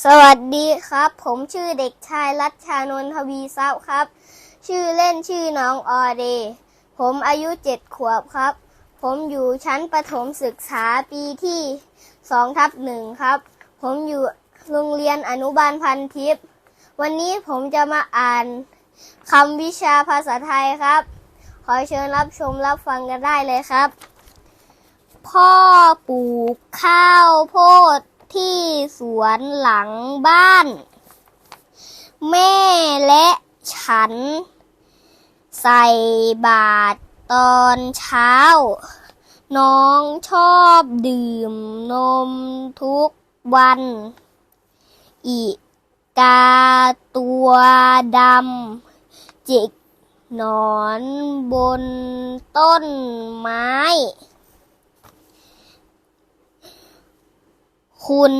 สวัสดีครับ ผมชื่อเด็กชายรัชชานนทวีทรัพย์ครับ ชื่อเล่นชื่อน้องออเด ผมอายุเจ็ดขวบครับ ผมอยู่ชั้นประถมศึกษาปีที่สองทับหนึ่งครับ ผมอยู่โรงเรียนอนุบาลพันทิพย์วันนี้ผมจะมาอ่านคำวิชาภาษาไทยครับ ขอเชิญรับชมรับฟังกันได้เลยครับ พ่อปลูกข้าวโพด ที่สวนหลังบ้าน แม่และฉัน ใส่บาตรตอนเช้า น้องชอบดื่มนมทุกวัน อีกาตัวดำจิกหนอนบนต้นไม้ คุณ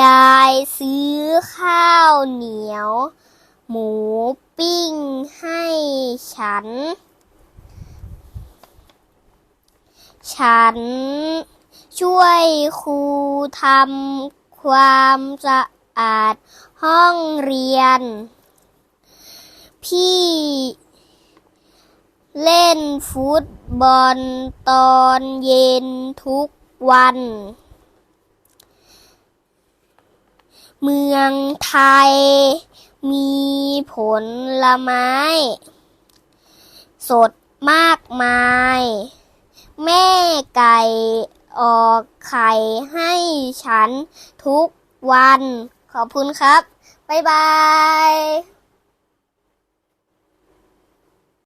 ยายซื้อข้าวเหนียว หมูปิ้งให้ฉัน ฉันช่วยครูทำความสะอาดห้องเรียน พี่เล่นฟุตบอลตอนเย็นทุกวัน เมืองไทย มีผลไม้ สดมากมาย แม่ไก่ออกไข่ให้ฉันทุกวัน ขอบคุณครับ บ๊ายบาย